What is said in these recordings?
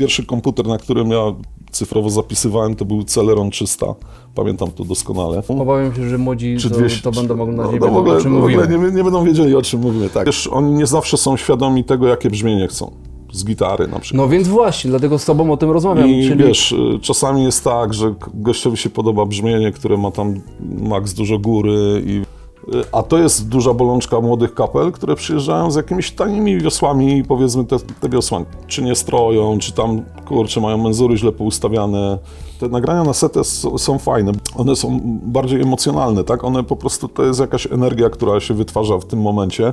Pierwszy komputer, na którym ja cyfrowo zapisywałem, to był Celeron 300. Pamiętam to doskonale. Obawiam się, że młodzi Czy to, 200? to będą mogli na no, nie no, w ogóle, o czym w ogóle mówimy. nie, nie będą wiedzieli, o czym mówimy. Tak. Wiesz, oni nie zawsze są świadomi tego, jakie brzmienie chcą. Z gitary na przykład. No więc właśnie, dlatego z tobą o tym rozmawiam. I czyli wiesz, y, czasami jest tak, że gościowi się podoba brzmienie, które ma tam maks dużo góry i a to jest duża bolączka młodych kapel, które przyjeżdżają z jakimiś tanimi wiosłami i powiedzmy te, te wiosła czy nie stroją, czy tam kurczę mają menzury źle poustawiane. Te nagrania na setę są fajne, one są bardziej emocjonalne, tak? One po prostu to jest jakaś energia, która się wytwarza w tym momencie.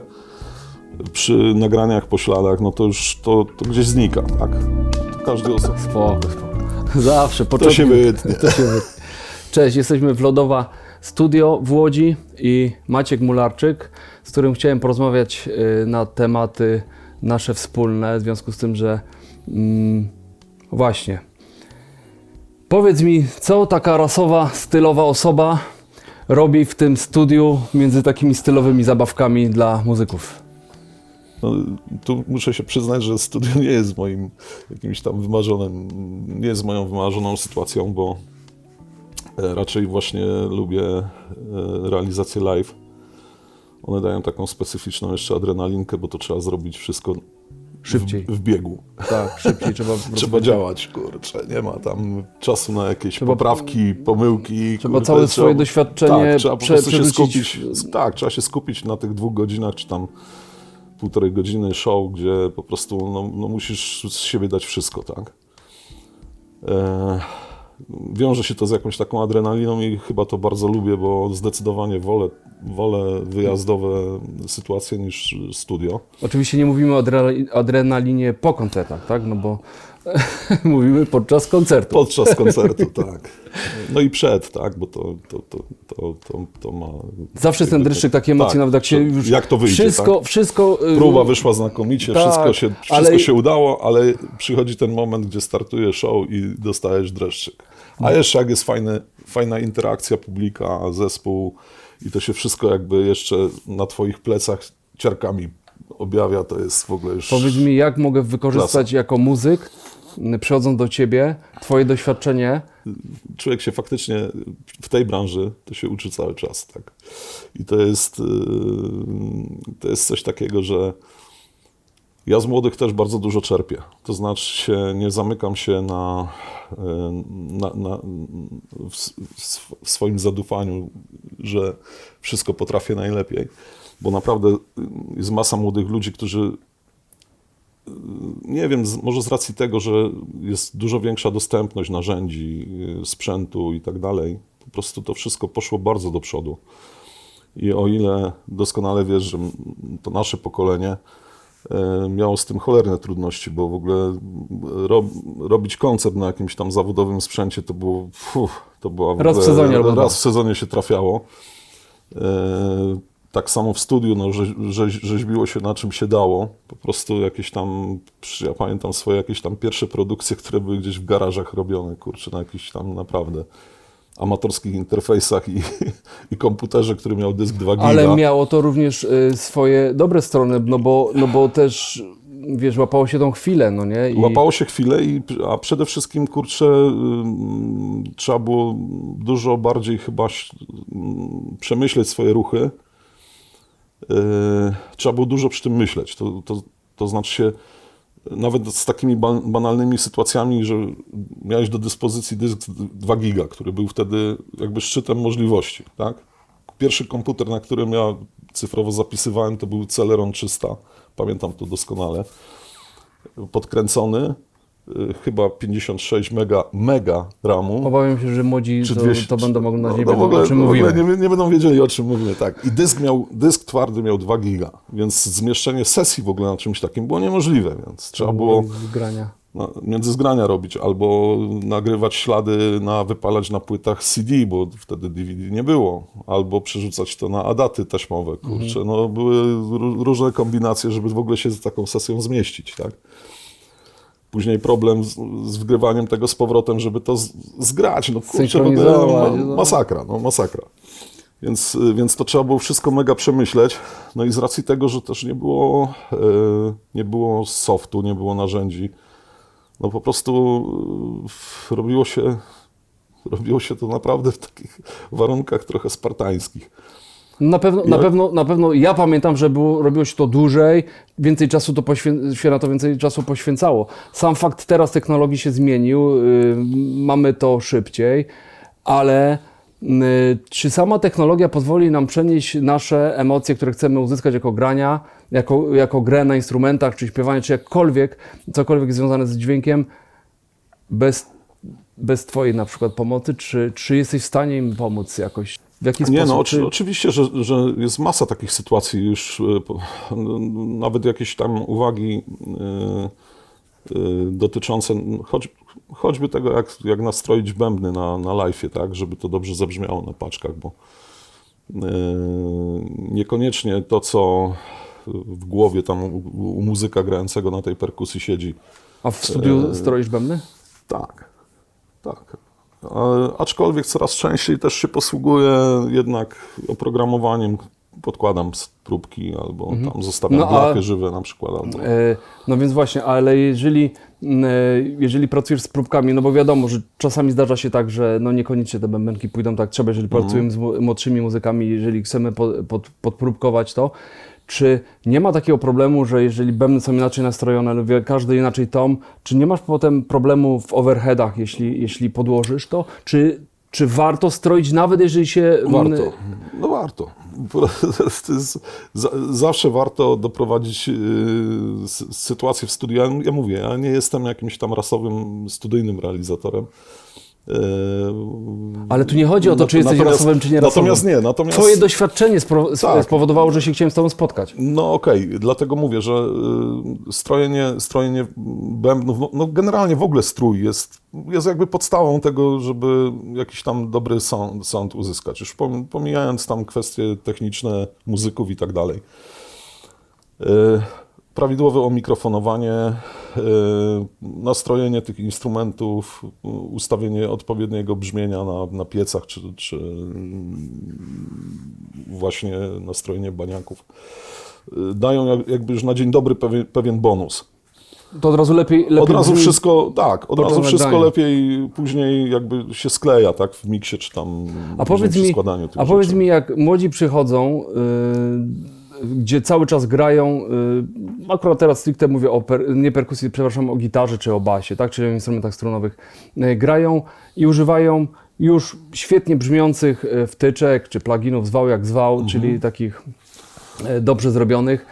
Przy nagraniach po śladach, no to już to, to gdzieś znika, tak? Każdy. Spoko, spoko. Zawsze, To początki. się wytnie. To się wytnie. Cześć, jesteśmy w Lodowa Studio w Łodzi i Maciek Mularczyk, z którym chciałem porozmawiać y, na tematy nasze wspólne, w związku z tym, że mm, właśnie. Powiedz mi, co taka rasowa, stylowa osoba robi w tym studiu między takimi stylowymi zabawkami dla muzyków? No, tu muszę się przyznać, że studio nie jest moim jakimś tam wymarzonym, nie jest moją wymarzoną sytuacją, bo raczej właśnie lubię e, realizację live. One dają taką specyficzną jeszcze adrenalinkę, bo to trzeba zrobić wszystko Szybciej. w, w biegu. Tak, szybciej trzeba. Trzeba działać, kurczę, nie ma tam czasu na jakieś Trzeba- poprawki, pomyłki. Trzeba kurde, całe swoje doświadczenie tak, trzeba po prze- prostu się skupić. Tak, trzeba się skupić na tych dwóch godzinach, czy tam półtorej godziny show, gdzie po prostu no, no musisz z siebie dać wszystko, tak? E, wiąże się to z jakąś taką adrenaliną i chyba to bardzo lubię, bo zdecydowanie wolę, wolę wyjazdowe sytuacje niż studio. Oczywiście nie mówimy o adre- adrenalinie po koncertach, tak? No bo mówimy podczas koncertu. Podczas koncertu, tak. No i przed, tak, bo to, to, to, to, to, to ma... Zawsze ten dreszczyk tak- taki emocji, tak, nawet jak się już... Jak to wyjdzie, Wszystko, tak? wszystko... y, Próba wyszła znakomicie, tak, wszystko, się, wszystko ale- się udało, ale przychodzi ten moment, gdzie startuje show i dostajesz dreszczyk. A jeszcze jak jest fajny, fajna interakcja publika, zespół i to się wszystko jakby jeszcze na twoich plecach ciarkami objawia, to jest w ogóle już... Powiedz mi, jak mogę wykorzystać jako muzyk, przychodząc do ciebie, twoje doświadczenie, człowiek się faktycznie w tej branży to się uczy cały czas, tak. I to jest, yy, to jest coś takiego, że ja z młodych też bardzo dużo czerpię. To znaczy nie zamykam się na, yy, na, na, w, w swoim zadufaniu, że wszystko potrafię najlepiej, bo naprawdę jest masa młodych ludzi, którzy nie wiem, może z racji tego, że jest dużo większa dostępność narzędzi, y, sprzętu i tak dalej, po prostu to wszystko poszło bardzo do przodu. I o ile doskonale wiesz, że to nasze pokolenie e, miało z tym cholerne trudności, bo w ogóle ro, robić koncert na jakimś tam zawodowym sprzęcie to było, fuh, to była w Raz w sezonie raz w sezonie się trafiało. Tak samo w studiu, no, rzeź, rzeź, rzeźbiło się na czym się dało. Po prostu jakieś tam, ja pamiętam swoje jakieś tam pierwsze produkcje, które były gdzieś w garażach robione, kurczę, na jakichś tam naprawdę amatorskich interfejsach i, i komputerze, który miał dysk 2 giga. ale miało to również y, swoje dobre strony, no bo, no bo też, wiesz, łapało się tą chwilę, no nie? I Łapało się chwilę, i, a przede wszystkim, kurczę, trzeba było dużo bardziej chyba przemyśleć swoje ruchy. Yy, trzeba było dużo przy tym myśleć. To, to, to znaczy się, nawet z takimi ba- banalnymi sytuacjami, że miałeś do dyspozycji dysk 2 giga, który był wtedy jakby szczytem możliwości, tak? Pierwszy komputer, na którym ja cyfrowo zapisywałem, to był Celeron 300. Pamiętam to doskonale podkręcony, chyba 56 mega, mega RAMu. obawiam się, że młodzi to, 200, to będą mogli na no, nie no, wiedzą, w ogóle, o czym mówimy. nie, nie będą wiedzieli, o czym mówimy, tak. I dysk, miał, dysk twardy miał 2 giga, więc zmieszczenie sesji w ogóle na czymś takim było niemożliwe, więc trzeba było Z grania. no, między zgrania robić, albo nagrywać ślady, na, wypalać na płytach CD, bo wtedy DVD nie było, albo przerzucać to na adaty taśmowe, kurczę, no były ró- różne kombinacje, żeby w ogóle się z taką sesją zmieścić, tak. Później problem z, z wgrywaniem tego z powrotem, żeby to z, zgrać, no kurczę, ma, no. masakra, no masakra. Więc, y, więc to trzeba było wszystko mega przemyśleć. No i z racji tego, że też nie było, e, nie było softu, nie było narzędzi, no po prostu y, robiło się, robiło się to naprawdę w takich warunkach trochę spartańskich. Na pewno, na pewno, na pewno ja pamiętam, że było, robiło się to dłużej, więcej czasu to poświę- się na to więcej czasu poświęcało. Sam fakt teraz technologii się zmienił, y, mamy to szybciej, ale y, czy sama technologia pozwoli nam przenieść nasze emocje, które chcemy uzyskać jako grania, jako, jako grę na instrumentach, czy śpiewanie, czy jakkolwiek, cokolwiek związane z dźwiękiem, bez, bez Twojej na przykład pomocy, czy, czy jesteś w stanie im pomóc jakoś? W jaki Nie, sposób? no Czy- oczy, oczywiście, że, że jest masa takich sytuacji już, no, nawet jakieś tam uwagi y, y, dotyczące choć, choćby tego, jak, jak nastroić bębny na, na live'ie, tak, żeby to dobrze zabrzmiało na paczkach, bo niekoniecznie to, co w głowie tam u, u muzyka grającego na tej perkusji siedzi, A w studiu stroisz bębny? tak, tak. Aczkolwiek coraz częściej też się posługuję jednak oprogramowaniem. Podkładam próbki albo tam zostawiam No, blachy żywe na przykład. Albo... E, No więc właśnie, ale jeżeli, e, jeżeli pracujesz z próbkami, no bo wiadomo, że czasami zdarza się tak, że no niekoniecznie te bębenki pójdą tak trzeba, jeżeli pracujemy z młodszymi muzykami, jeżeli chcemy pod, pod, podpróbkować to, czy nie ma takiego problemu, że jeżeli bębny są inaczej nastrojone, lub każdy inaczej tom, czy nie masz potem problemu w overheadach, jeśli, jeśli podłożysz to, czy, czy warto stroić nawet jeżeli się... Warto. No warto. Zawsze warto doprowadzić s- sytuację w studiu. Ja, ja mówię, ja nie jestem jakimś tam rasowym, studyjnym realizatorem. Yy, Ale tu nie chodzi o to, czy jesteś rasowym, czy nie rasowym. Natomiast nie, natomiast... Twoje doświadczenie Tak. spowodowało, że się chciałem z Tobą spotkać. No okej, dlatego mówię, że y, strojenie, strojenie bębnów, no, no generalnie w ogóle strój jest, jest jakby podstawą tego, żeby jakiś tam dobry sound, sound uzyskać. Już pom- pomijając tam kwestie techniczne muzyków i tak dalej. Y, Prawidłowe omikrofonowanie, nastrojenie tych instrumentów, ustawienie odpowiedniego brzmienia na, na piecach czy, czy właśnie nastrojenie baniaków y, dają jak- jakby już na dzień dobry pewien, pewien bonus. To od razu lepiej, lepiej Od razu wszystko, tak, od razu wszystko lepiej później jakby się skleja, tak, w miksie czy tam A powiedz, mi, składaniu a powiedz mi, jak młodzi przychodzą, yy, gdzie cały czas grają, yy, akurat teraz stricte mówię o, per, nie perkusji, przepraszam, o gitarze czy o basie, tak, czyli o instrumentach strunowych, yy, grają i używają już świetnie brzmiących yy, wtyczek czy pluginów, zwał jak zwał, Mhm. czyli takich dobrze zrobionych.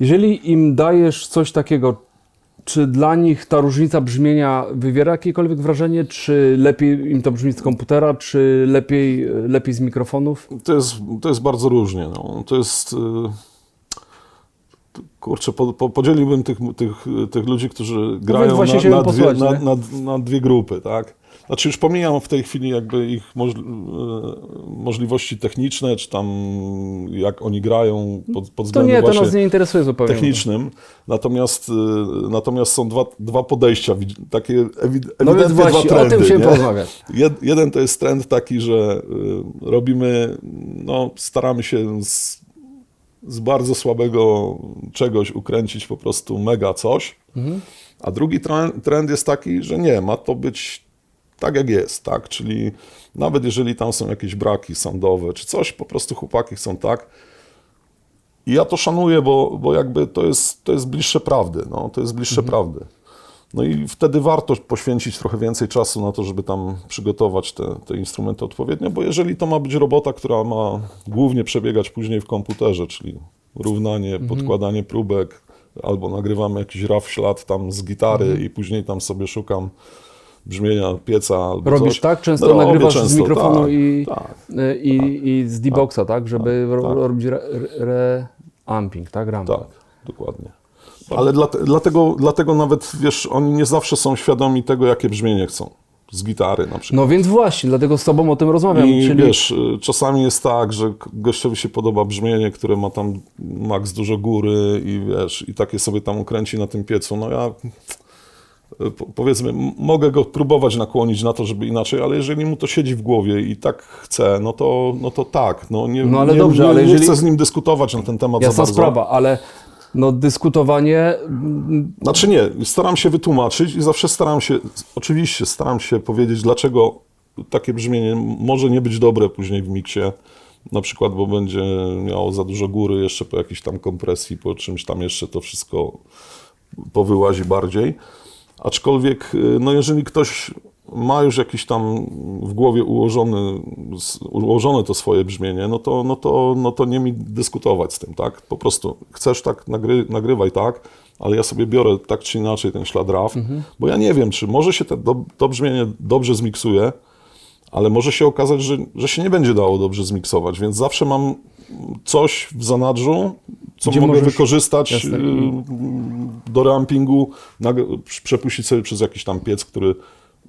Jeżeli im dajesz coś takiego, czy dla nich ta różnica brzmienia wywiera jakiekolwiek wrażenie? Czy lepiej im to brzmi z komputera, czy lepiej, lepiej z mikrofonów? To jest, to jest bardzo różnie. No. To jest. y, Kurczę, po, po, podzieliłbym tych, tych, tych ludzi, którzy grają No właśnie na, na, dwie, na, na dwie grupy, tak? Znaczy już pomijam w tej chwili jakby ich y, możliwości techniczne, czy tam jak oni grają pod, pod To względem nie, to nas nie interesuje zupełnie. technicznym. Natomiast, y, natomiast są dwa, dwa podejścia, takie ewi- ewidentnie No właśnie, dwa trendy. o tym nie? porozmawiać. Jed, jeden to jest trend taki, że y, robimy, no staramy się z, z bardzo słabego czegoś ukręcić po prostu mega coś, Mhm. a drugi trend jest taki, że nie, ma to być tak jak jest, tak, czyli nawet jeżeli tam są jakieś braki sądowe czy coś, po prostu chłopaki chcą tak, i ja to szanuję, bo, bo jakby to jest, to jest bliższe prawdy, no, to jest bliższe prawdy. No i wtedy warto poświęcić trochę więcej czasu na to, żeby tam przygotować te, te instrumenty odpowiednio, bo jeżeli to ma być robota, która ma głównie przebiegać później w komputerze, czyli równanie, podkładanie próbek, albo nagrywamy jakiś raf ślad tam z gitary i później tam sobie szukam brzmienia pieca albo Robisz coś. tak? Często No, nagrywasz z często, mikrofonu tak, i, tak. i, i z D-Boxa, tak? Żeby ro, tak. robić re, re, tak? Ramping. Tak, dokładnie. Ale dla, dlatego, dlatego nawet, wiesz, oni nie zawsze są świadomi tego, jakie brzmienie chcą. Z gitary na przykład. No więc właśnie, dlatego z Tobą o tym rozmawiam. I czyli wiesz, y, czasami jest tak, że gościowi się podoba brzmienie, które ma tam max dużo góry i wiesz, i takie sobie tam ukręci na tym piecu. No ja powiedzmy, mogę go próbować nakłonić na to, żeby inaczej, ale jeżeli mu to siedzi w głowie i tak chce, no to, no to tak. No, nie, No ale nie, dobrze, nie, ale nie jeżeli- chcę z nim dyskutować na ten temat jasna za bardzo. sprawa, ale no dyskutowanie, mm, Znaczy nie, staram się wytłumaczyć i zawsze staram się, oczywiście staram się powiedzieć, dlaczego takie brzmienie może nie być dobre później w miksie, na przykład, bo będzie miało za dużo góry jeszcze po jakiejś tam kompresji, po czymś tam jeszcze to wszystko powyłazi bardziej. Aczkolwiek, y, no jeżeli ktoś ma już jakiś tam w głowie ułożony, ułożone to swoje brzmienie, no to, no to, no to nie mi dyskutować z tym, tak? Po prostu chcesz tak, nagry, nagrywaj tak, ale ja sobie biorę tak czy inaczej ten ślad RAW, bo ja nie wiem, czy może się te, do, to brzmienie dobrze zmiksuje, ale może się okazać, że, że się nie będzie dało dobrze zmiksować, więc zawsze mam coś w zanadrzu, co Gdzie mogę możesz- wykorzystać Jasne. y, do reampingu, nag- przepuścić sobie przez jakiś tam piec, który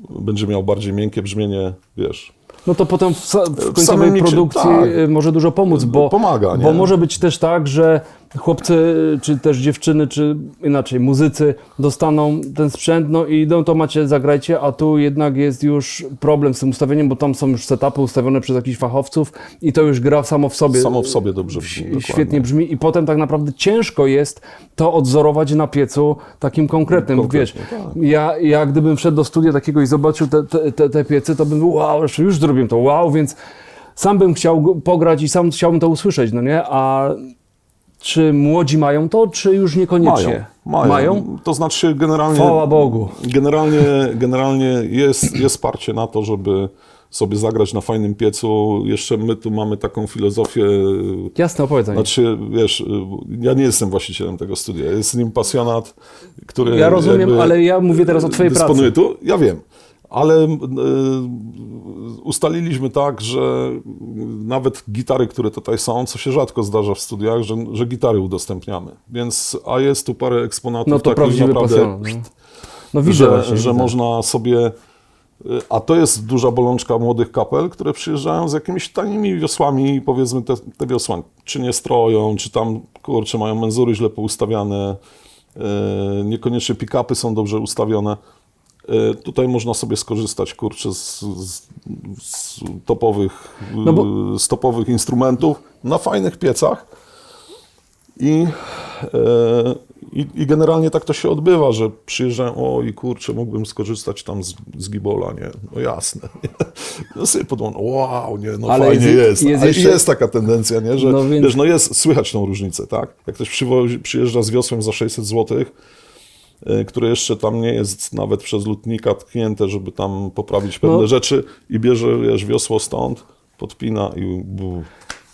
będzie miał bardziej miękkie brzmienie, wiesz. no to potem w, w końcowej produkcji tak. y, może dużo pomóc, bo, Pomaga, nie? bo może być też tak, że chłopcy, czy też dziewczyny, czy inaczej, muzycy dostaną ten sprzęt, no i idą, to macie, zagrajcie, a tu jednak jest już problem z tym ustawieniem, bo tam są już setupy ustawione przez jakichś fachowców i to już gra samo w sobie. Samo w sobie dobrze brzmi, dokładnie. Świetnie brzmi i potem tak naprawdę ciężko jest to odzorować na piecu takim konkretnym. Konkretnie, Wiesz, tak. ja, ja gdybym wszedł do studia takiego i zobaczył te, te, te, te piece, to bym był wow, już zrobiłem to wow, więc sam bym chciał pograć i sam chciałbym to usłyszeć, no nie? A czy młodzi mają to, czy już niekoniecznie? Mają, mają. To znaczy generalnie... Chwała Bogu. Generalnie, generalnie jest, jest parcie na to, żeby sobie zagrać na fajnym piecu. Jeszcze my tu mamy taką filozofię Jasne, opowiedz o nim. Znaczy, wiesz, ja nie jestem właścicielem tego studia, jest nim pasjonat, który... Ja rozumiem, ale ja mówię teraz o twojej pracy. dysponuje tu, ja wiem, ale e, ustaliliśmy tak, że nawet gitary, które tutaj są, co się rzadko zdarza w studiach, że, że gitary udostępniamy, więc, a jest tu parę eksponatów No to takich naprawdę, pasjonat. No, no widzę że, właśnie. że widzę. można sobie. y, A to jest duża bolączka młodych kapel, które przyjeżdżają z jakimiś tanimi wiosłami i powiedzmy te, te wiosła czy nie stroją, czy tam kurczę mają menzury źle poustawiane, yy, niekoniecznie pick-upy są dobrze ustawione. Yy, tutaj można sobie skorzystać kurczę z, z, z topowych, No bo- yy, z topowych instrumentów na fajnych piecach. I, e, i, I generalnie tak to się odbywa, że przyjeżdżają, o i kurczę, mógłbym skorzystać tam z, z Gibola, nie? No jasne. Nie? No sobie podłączę, wow, nie, no Ale fajnie jest- jest. jest jeszcze- jest taka tendencja, nie? Że No więc- wiesz, no jest, słychać tą różnicę, tak? Jak ktoś przywozi, przyjeżdża z wiosłem za 600 zł, e, które jeszcze tam nie jest nawet przez lutnika tknięte, żeby tam poprawić pewne No. rzeczy i bierze, wiesz, wiosło stąd, podpina i... bu.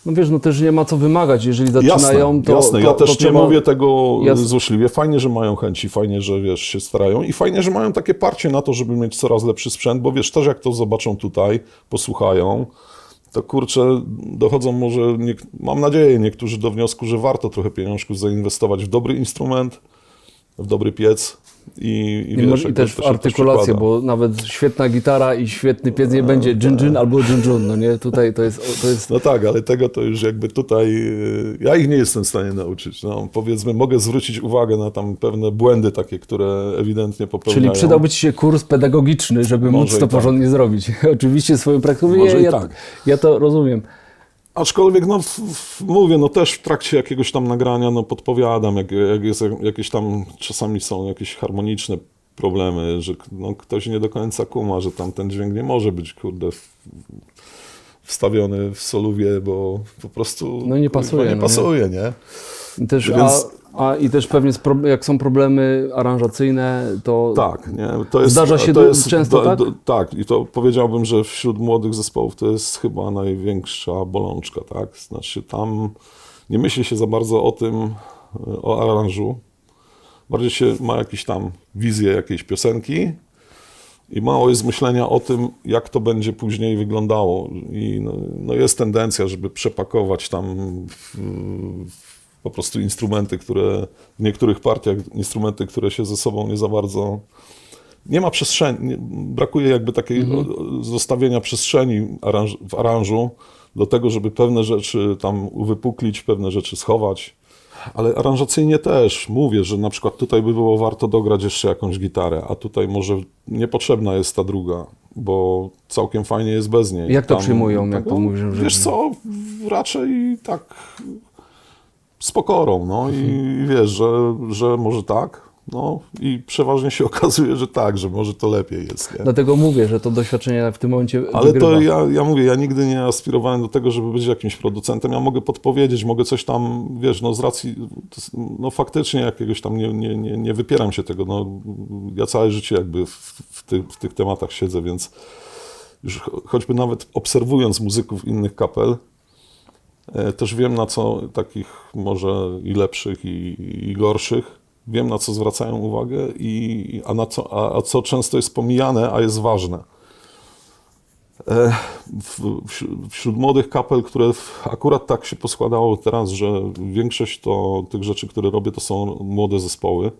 No wiesz, no też nie ma co wymagać, jeżeli zaczynają, Jasne, to jasne. to, ja też to nie trzeba... mówię tego Jasne. złośliwie. Fajnie, że mają chęci, fajnie, że wiesz, się starają i fajnie, że mają takie parcie na to, żeby mieć coraz lepszy sprzęt, bo wiesz, też jak to zobaczą tutaj, posłuchają, to kurczę, dochodzą może, nie, mam nadzieję, niektórzy do wniosku, że warto trochę pieniążków zainwestować w dobry instrument, w dobry piec i, i, I, wiesz, I też w artykulację, bo nawet świetna gitara i świetny piec nie będzie dżin dżin albo dżin dżun, no nie? Tutaj to jest, to jest No tak, ale tego to już jakby tutaj, y, ja ich nie jestem w stanie nauczyć. No, powiedzmy, mogę zwrócić uwagę na tam pewne błędy takie, które ewidentnie popełniają. Czyli przydałby Ci się kurs pedagogiczny, żeby Może móc to tak. porządnie zrobić. Oczywiście swoją praktyką. Może ja, i ja, tak. ja to rozumiem. Aczkolwiek, no w, w, mówię, no też w trakcie jakiegoś tam nagrania, no podpowiadam, jak, jak jest jakieś tam, czasami są jakieś harmoniczne problemy, że no, ktoś nie do końca kuma, że tam ten dźwięk nie może być, kurde, wstawiony w soluwie, bo po prostu No nie kurwa, pasuje, nie no nie? pasuje, nie? I też, Więc- a, i też pewnie jak są problemy aranżacyjne, to Tak, nie? To jest, Zdarza się to jest, często, tak? tak, i to powiedziałbym, że wśród młodych zespołów to jest chyba największa bolączka, tak? Znaczy tam nie myśli się za bardzo o tym, e, o aranżu. Bardziej się ma jakieś tam wizję jakiejś piosenki i mało jest myślenia o tym, jak to będzie później wyglądało. I no, no jest tendencja, żeby przepakować tam w, w po prostu instrumenty, które w niektórych partiach instrumenty, które się ze sobą nie za bardzo nie ma przestrzeni, brakuje jakby takiej o- zostawienia przestrzeni aranż, w aranżu do tego, żeby pewne rzeczy tam uwypuklić, pewne rzeczy schować. Ale aranżacyjnie też mówię, że na przykład tutaj by było warto dograć jeszcze jakąś gitarę, a tutaj może niepotrzebna jest ta druga, bo całkiem fajnie jest bez niej. Jak to przyjmują, jak to mówisz, że- Wiesz co, raczej tak z pokorą, no i wiesz, że, że może tak, no i przeważnie się okazuje, że tak, że może to lepiej jest, nie? Dlatego mówię, że to doświadczenie w tym momencie Ale wygrywa. to ja, ja mówię, ja nigdy nie aspirowałem do tego, żeby być jakimś producentem. Ja mogę podpowiedzieć, mogę coś tam, wiesz, no z racji, no faktycznie jakiegoś tam nie, nie, nie, nie wypieram się tego. No, ja całe życie jakby w, w, tych, w tych tematach siedzę, więc już cho- choćby nawet obserwując muzyków innych kapel, też wiem na co takich może i lepszych, i, i gorszych, wiem na co zwracają uwagę, i, a, na co, a, a co często jest pomijane, a jest ważne. E, w- wśród- młodych kapel, które akurat tak się poskładało teraz, że większość to tych rzeczy, które robię, to są młode zespoły.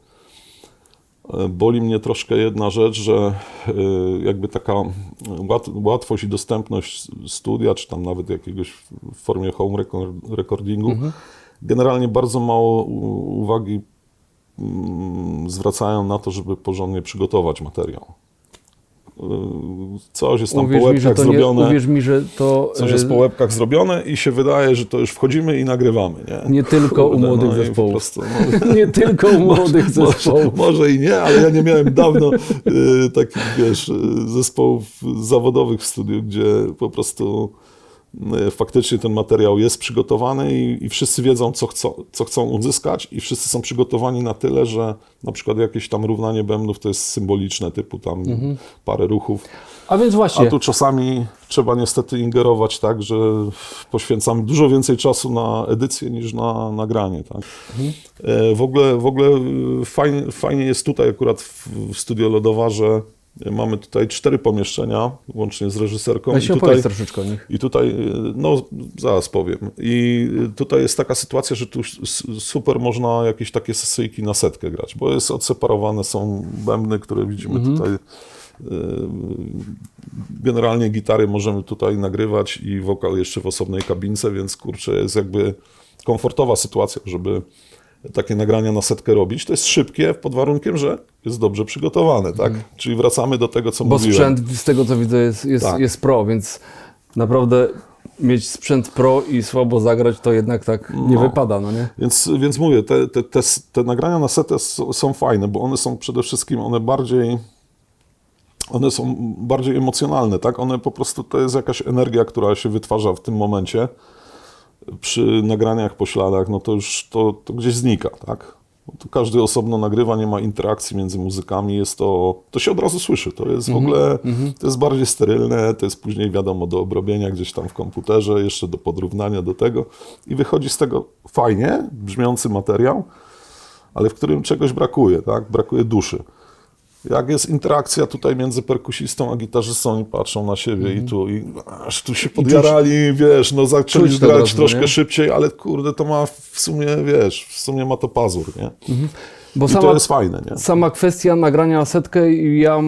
Boli mnie troszkę jedna rzecz, że e, jakby taka łat, łatwość i dostępność studia, czy tam nawet jakiegoś w formie home record- recordingu, generalnie bardzo mało uwagi mm, zwracają na to, żeby porządnie przygotować materiał. E, Coś jest tam po Uwierz mi, że łebkach nie, zrobione. uwierz mi, że to Coś e, jest po łebkach zrobione i się wydaje, że to już wchodzimy i nagrywamy, nie? nie tylko u Kurde, młodych no i po zespołów. prostu, no, Nie tylko u młodych zespołów. może, może i nie, ale ja nie miałem dawno y, takich, wiesz, y, zespołów zawodowych w studiu, gdzie po prostu faktycznie ten materiał jest przygotowany i, i wszyscy wiedzą, co chcą, co chcą uzyskać i wszyscy są przygotowani na tyle, że na przykład jakieś tam równanie bębnów to jest symboliczne, typu tam parę ruchów. A więc A właśnie, tu czasami trzeba niestety ingerować tak, że poświęcamy dużo więcej czasu na edycję niż na nagranie. Tak? E, W ogóle, w ogóle e, fajnie, fajnie jest tutaj akurat w, w Studio Lodowarze. Mamy tutaj cztery pomieszczenia, łącznie z reżyserką. I się tutaj, opowiedz troszeczkę o nich. i tutaj, e, no zaraz powiem. I tutaj jest taka sytuacja, że tu super można jakieś takie sesyjki na setkę grać, bo jest odseparowane, są bębny, które widzimy tutaj. E, Generalnie gitary możemy tutaj nagrywać i wokal jeszcze w osobnej kabince, więc kurczę, jest jakby komfortowa sytuacja, żeby takie nagrania na setkę robić. To jest szybkie pod warunkiem, że jest dobrze przygotowane, tak? Czyli wracamy do tego, co Bo mówiłem. sprzęt, z tego co widzę, jest, jest, Tak. jest pro, więc naprawdę mieć sprzęt pro i słabo zagrać, to jednak tak nie No. wypada, no nie? Więc, więc mówię, te, te, te, te nagrania na setę są fajne, bo one są przede wszystkim, one bardziej, one są bardziej emocjonalne, tak? One po prostu, to jest jakaś energia, która się wytwarza w tym momencie. Przy nagraniach po śladach, no to już to, to gdzieś znika, tak? Tu każdy osobno nagrywa, nie ma interakcji między muzykami, jest to, to się od razu słyszy, to jest w ogóle, to jest bardziej sterylne, to jest później wiadomo do obrobienia gdzieś tam w komputerze, jeszcze do podrównania do tego i wychodzi z tego fajnie brzmiący materiał, ale w którym czegoś brakuje, tak? Brakuje duszy. Jak jest interakcja tutaj między perkusistą a gitarzystą i patrzą na siebie i tu, i aż tu się podjarali, wiesz, no zaczęli Mhm. Grać razu, troszkę nie? szybciej, ale kurde, to ma w sumie, wiesz, w sumie ma to pazur, nie? Bo I sama, to jest fajne, nie? sama kwestia nagrania na setkę i ja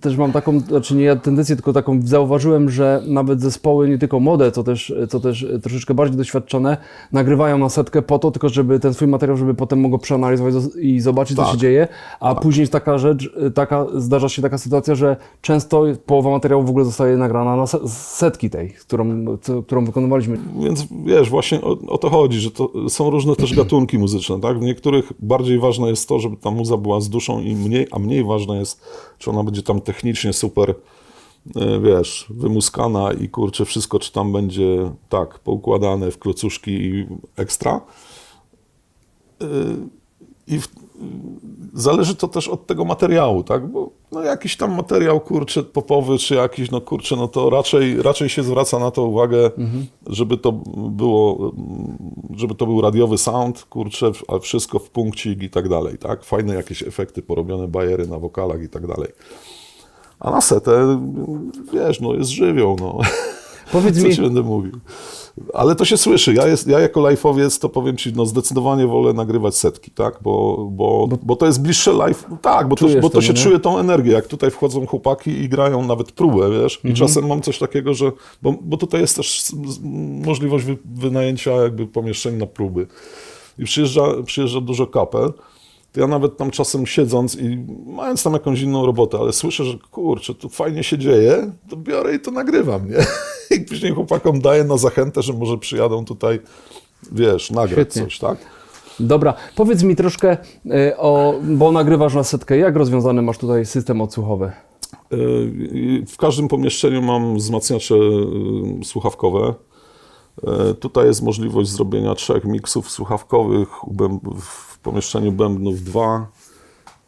też mam taką, znaczy nie ja tendencję, tylko taką zauważyłem, że nawet zespoły nie tylko młode, co też, co też troszeczkę bardziej doświadczone, nagrywają na setkę po to, tylko żeby ten swój materiał, żeby potem mogło przeanalizować zo- i zobaczyć, co Tak. się dzieje, a później jest taka rzecz, taka, zdarza się taka sytuacja, że często połowa materiału w ogóle zostaje nagrana na setki tej, którą, co, którą wykonywaliśmy. Więc wiesz, właśnie o, o to chodzi, że to są różne też gatunki muzyczne, tak? W niektórych bardziej ważne jest to, żeby ta muza była z duszą i mniej, a mniej ważne jest, czy ona będzie tam technicznie super, e, wiesz, wymuskana i kurczę, wszystko, czy tam będzie tak, poukładane w klocuszki i ekstra. E, I w, zależy to też od tego materiału, tak? Bo no, jakiś tam materiał, kurczę, popowy, czy jakiś, no kurczę, no to raczej, raczej się zwraca na to uwagę, żeby to było, żeby to był radiowy sound, kurczę, a wszystko w punkcik i tak dalej, tak? Fajne jakieś efekty, porobione bajery na wokalach i tak dalej. A na setę, wiesz, no jest żywioł, no. Powiedz Co mi, ci będę mówił. Ale to się słyszy. Ja, jest, ja jako live'owiec to powiem ci, no zdecydowanie wolę nagrywać setki, tak? Bo, bo, bo to jest bliższe live. Tak, bo to, bo to to, się nie? czuje tą energię. Jak tutaj wchodzą chłopaki i grają nawet próbę, wiesz? Mhm. I czasem mam coś takiego, że. Bo, bo tutaj jest też możliwość wy, wynajęcia jakby pomieszczeń na próby. I przyjeżdża, przyjeżdża dużo kapel. To ja nawet tam czasem siedząc i mając tam jakąś inną robotę, ale słyszę, że kurczę, tu fajnie się dzieje, to biorę i to nagrywam, nie? I później chłopakom daję na zachętę, że może przyjadą tutaj wiesz, nagrać Świetnie. coś, tak? Dobra, powiedz mi troszkę y, o, bo nagrywasz na setkę, jak rozwiązany masz tutaj system odsłuchowy? Y, W każdym pomieszczeniu mam wzmacniacze y, słuchawkowe. Y, Tutaj jest możliwość zrobienia trzech miksów słuchawkowych w pomieszczeniu bębnów dwa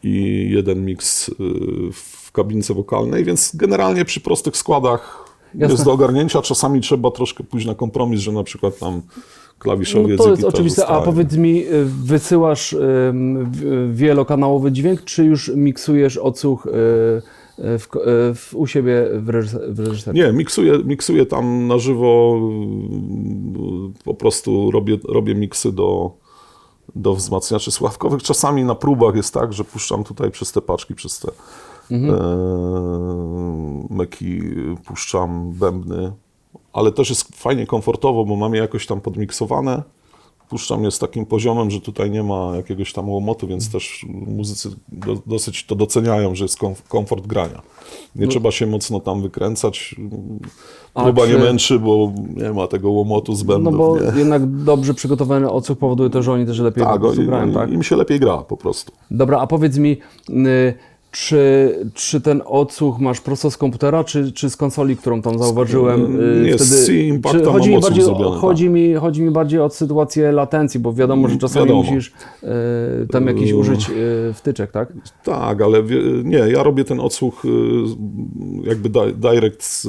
i jeden miks y, w kabince wokalnej, więc generalnie przy prostych składach Jasne. jest do ogarnięcia. Czasami trzeba troszkę pójść na kompromis, że na przykład tam klawiszowiec No to jest oczywiste, a stają. powiedz mi, y, wysyłasz wielokanałowy dźwięk, czy już miksujesz odsłuch y, w, w, u siebie w, reżyser, w reżyserce? Nie, miksuję, miksuję tam na żywo, po prostu robię, robię miksy do, do wzmacniaczy słuchawkowych. Czasami na próbach jest tak, że puszczam tutaj przez te paczki, przez te e, meki, puszczam bębny, ale też jest fajnie komfortowo, bo mam je jakoś tam podmiksowane. Puszczam je z takim poziomem, że tutaj nie ma jakiegoś tam łomotu, więc też muzycy do, dosyć to doceniają, że jest komf- komfort grania. Nie trzeba się mocno tam wykręcać. A Próba czy- nie męczy, bo nie ma tego łomotu z No bo nie? jednak dobrze przygotowany odsłuch powoduje to, że oni też lepiej Tak, grają, tak? im się lepiej gra po prostu. Dobra, a powiedz mi, y, czy, czy ten odsłuch masz prosto z komputera, czy, czy z konsoli, którą tam zauważyłem? y, nie, z C-Impacta czy chodzi mi, bardziej, tak. chodzi, mi, chodzi mi bardziej o sytuację latencji, bo wiadomo, że czasami Wiadomo. musisz y, tam jakiś użyć y, wtyczek, tak? Tak, ale nie, ja robię ten odsłuch y, jakby di- direct z, y,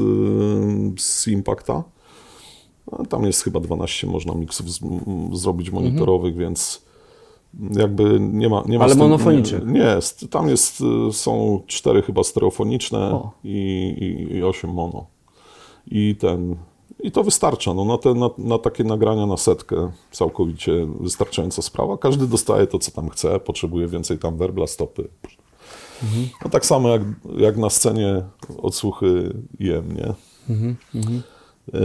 z Impacta. Tam jest chyba 12 można miksów z, zrobić monitorowych, więc jakby nie ma... Nie ma Ale monofonicznych? Nie, nie jest. Tam jest, y, są cztery chyba stereofoniczne i, i, i 8 mono. I ten... I to wystarcza. No, na, te, na, na takie nagrania na setkę całkowicie wystarczająca sprawa. Każdy dostaje to, co tam chce, potrzebuje więcej tam werbla, stopy. No tak samo jak, jak na scenie odsłuchy jem, nie? Yy,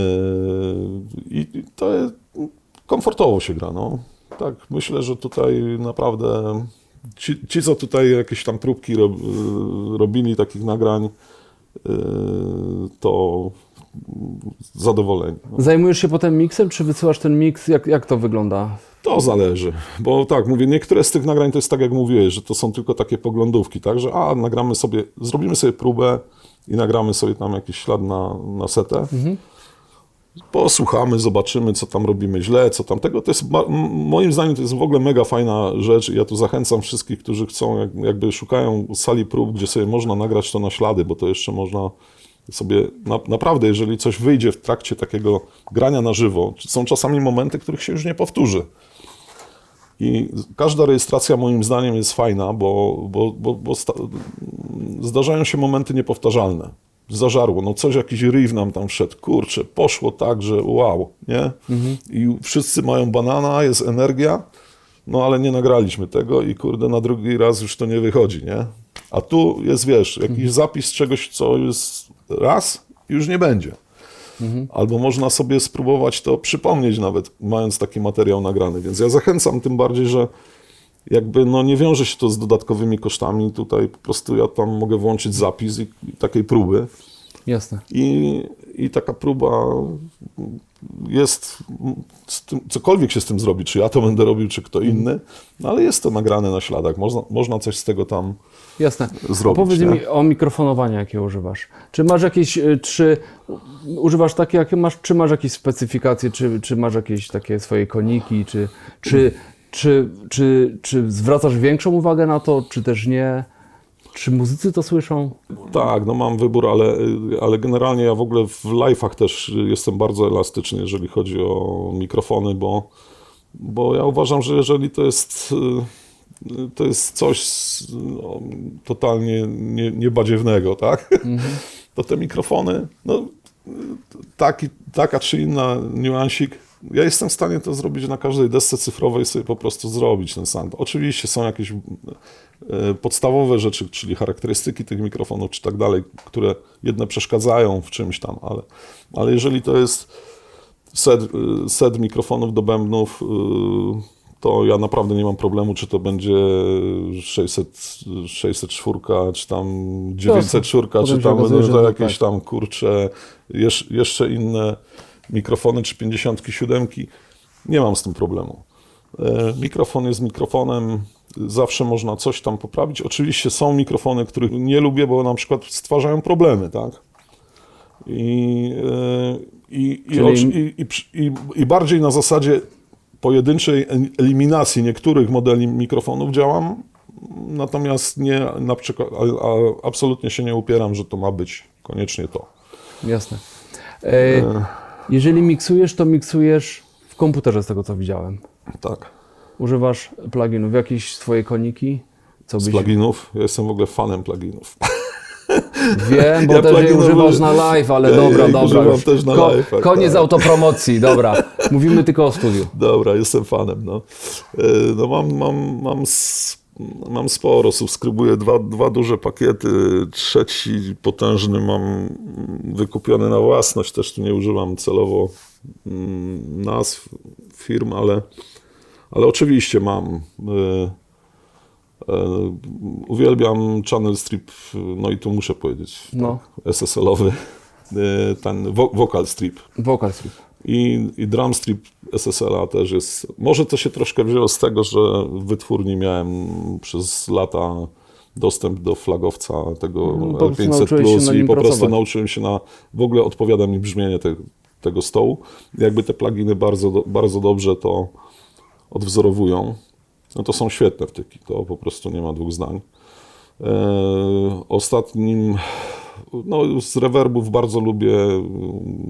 I i to jest, komfortowo się gra, no. Tak, myślę, że tutaj naprawdę ci, ci co tutaj jakieś tam próbki rob, robili takich nagrań, yy, to zadowoleni. No. Zajmujesz się potem miksem, czy wysyłasz ten miks? Jak, jak to wygląda? To zależy, bo tak, mówię, niektóre z tych nagrań to jest tak, jak mówiłeś, że to są tylko takie poglądówki, tak, że a, nagramy sobie, zrobimy sobie próbę i nagramy sobie tam jakiś ślad na, na setę, posłuchamy, zobaczymy, co tam robimy źle, co tam tego, to jest, moim zdaniem to jest w ogóle mega fajna rzecz ja tu zachęcam wszystkich, którzy chcą, jak, jakby szukają sali prób, gdzie sobie można nagrać to na ślady, bo to jeszcze można sobie, na, naprawdę, jeżeli coś wyjdzie w trakcie takiego grania na żywo, są czasami momenty, których się już nie powtórzy. I każda rejestracja moim zdaniem jest fajna, bo, bo, bo, bo zdarzają się momenty niepowtarzalne. Zażarło, no coś, jakiś riff nam tam wszedł, kurczę, poszło tak, że wow, nie? I wszyscy mają banana, jest energia, no ale nie nagraliśmy tego i kurde, na drugi raz już to nie wychodzi, nie? A tu jest, wiesz, jakiś zapis czegoś, co jest raz, już nie będzie. Albo można sobie spróbować to przypomnieć nawet, mając taki materiał nagrany. Więc ja zachęcam tym bardziej, że jakby no nie wiąże się to z dodatkowymi kosztami. Tutaj po prostu ja tam mogę włączyć zapis i, i takiej próby. Jasne. I, I taka próba jest, z tym, cokolwiek się z tym zrobi, czy ja to będę robił, czy kto inny, no ale jest to nagrane na śladach. Można, można coś z tego tam Jasne. Zrobić, Opowiedz nie? mi o mikrofonowaniu, jakie używasz. Czy masz jakieś, y, czy używasz takie, jakie masz, czy masz jakieś specyfikacje, czy, czy masz jakieś takie swoje koniki, czy, czy, czy, czy, czy zwracasz większą uwagę na to, czy też nie? Czy muzycy to słyszą? Tak, no mam wybór, ale, ale generalnie ja w ogóle w live'ach też jestem bardzo elastyczny, jeżeli chodzi o mikrofony, bo, bo ja uważam, że jeżeli to jest, to jest coś no, totalnie nie, niebadziewnego, tak? To te mikrofony, no taki, taka czy inna niuansik, ja jestem w stanie to zrobić na każdej desce cyfrowej, sobie po prostu zrobić ten sound. Oczywiście są jakieś e, podstawowe rzeczy, czyli charakterystyki tych mikrofonów, czy tak dalej, które jedne przeszkadzają w czymś tam, ale, ale jeżeli to jest set, e, set mikrofonów do bębnów, e, to ja naprawdę nie mam problemu, czy to będzie 600, 604, czy tam 904, potem czy tam okazuje, to jakieś tak. tam kurcze, jesz, jeszcze inne mikrofony, czy 57. Nie mam z tym problemu. E, Mikrofon jest mikrofonem, zawsze można coś tam poprawić. Oczywiście są mikrofony, których nie lubię, bo na przykład stwarzają problemy, tak? I, e, i, i, Czyli- i, i, i, i bardziej na zasadzie pojedynczej eliminacji niektórych modeli mikrofonów działam, natomiast nie, na przykład, a, a absolutnie się nie upieram, że to ma być koniecznie to. Jasne. E, jeżeli miksujesz, to miksujesz w komputerze, z tego co widziałem. Tak. Używasz pluginów, jakieś swoje koniki? Co Z byś... pluginów. Ja jestem w ogóle fanem pluginów. Wiem, bo Ja też je pluginów używasz uży- na live, ale Ja- dobra, dobra. używam już. też na live'ach, Koniec tak. autopromocji, dobra. Mówimy tylko o studiu. Dobra, jestem fanem. No, E, no mam, mam, mam, mam sporo, subskrybuję dwa, dwa duże pakiety, trzeci potężny mam wykupiony na własność, też tu nie używam celowo mm, nazw firm, ale, ale oczywiście mam. E, e, Uwielbiam Channel Strip, no i tu muszę powiedzieć, No. tak, SSL-owy, e, ten wo- Vocal Strip. Vocal strip. I, I drum strip SSL-a też jest. Może to się troszkę wzięło z tego, że w wytwórni miałem przez lata dostęp do flagowca tego No, po prostu L500 nauczyłeś się Plus i po prostu pracować. nauczyłem się na. W ogóle odpowiada mi brzmienie te, tego stołu. Jakby te pluginy bardzo, bardzo dobrze to odwzorowują. No to są świetne wtyki, to po prostu nie ma dwóch zdań. E, ostatnim, no z reverbów bardzo lubię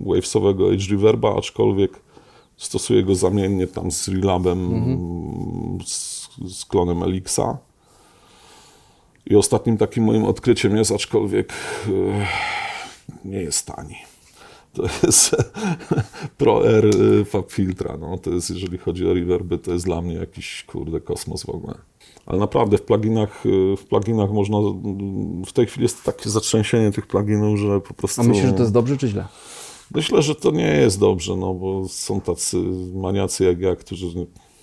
wavesowego Edge Reverba, aczkolwiek stosuję go zamiennie tam z Relabem, mm, z, z klonem Elixa. I ostatnim takim moim odkryciem jest, aczkolwiek e, nie jest tani. To jest Pro R y, Fab Filtra. No, to jest, jeżeli chodzi o reverby, to jest dla mnie jakiś kurde kosmos w ogóle. Ale naprawdę w pluginach, y, w pluginach można. W tej chwili jest takie zatrzęsienie tych pluginów, że po prostu. A myślisz, że to jest dobrze czy źle? Myślę, że to nie jest dobrze, no bo są tacy maniacy jak ja, którzy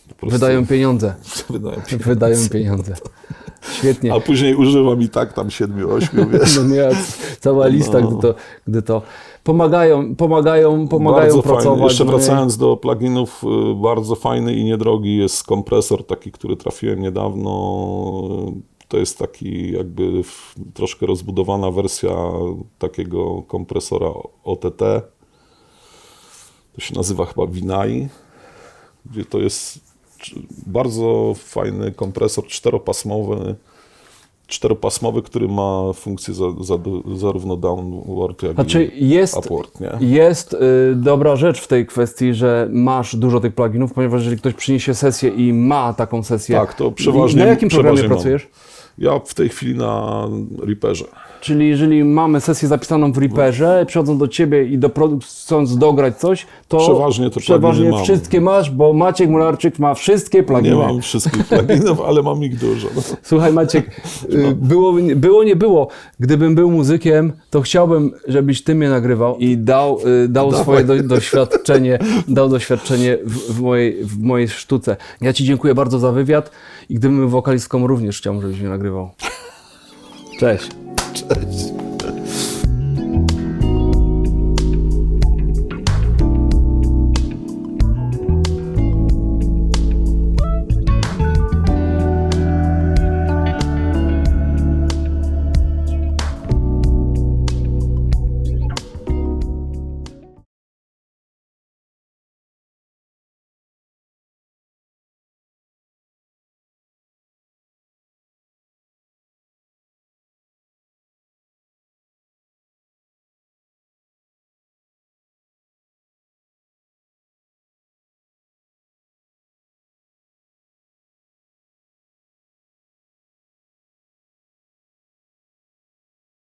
po prostu Wydają pieniądze. wydają pieniądze. Wydają pieniądze. Świetnie. A później używam i tak tam siedmiu, ośmiu, wiesz. No nie, cała lista, No. gdy to, gdy to pomagają, pomagają, pomagają bardzo pracować. Fajny. Jeszcze no wracając do pluginów, y, bardzo fajny i niedrogi jest kompresor taki, który trafiłem niedawno. To jest taki jakby troszkę rozbudowana wersja takiego kompresora OTT. To się nazywa chyba Vinai, gdzie to jest bardzo fajny kompresor czteropasmowy, czteropasmowy, który ma funkcję za, za, zarówno downward, jak Znaczy i jest, upward, nie? jest y, dobra rzecz w tej kwestii, że masz dużo tych pluginów, ponieważ jeżeli ktoś przyniesie sesję i ma taką sesję. Tak, to przeważnie- Na jakim programie mam. pracujesz? Ja w tej chwili na Reaperze. Czyli jeżeli mamy sesję zapisaną w Reaperze, przychodzą do ciebie i do, chcąc dograć coś, to Przeważnie te przeważnie pluginy mam. wszystkie masz, bo Maciek Mularczyk ma wszystkie pluginy. Nie mam wszystkich pluginów, ale mam ich dużo. No. Słuchaj Maciek, y, było, było nie było. Gdybym był muzykiem, to chciałbym, żebyś ty mnie nagrywał i dał, y, dał swoje do, doświadczenie, dał doświadczenie w, w, mojej, w mojej sztuce. Ja ci dziękuję bardzo za wywiad i gdybym był wokalistką również chciałbym, żebyś mnie nagrywał. Cześć. 这。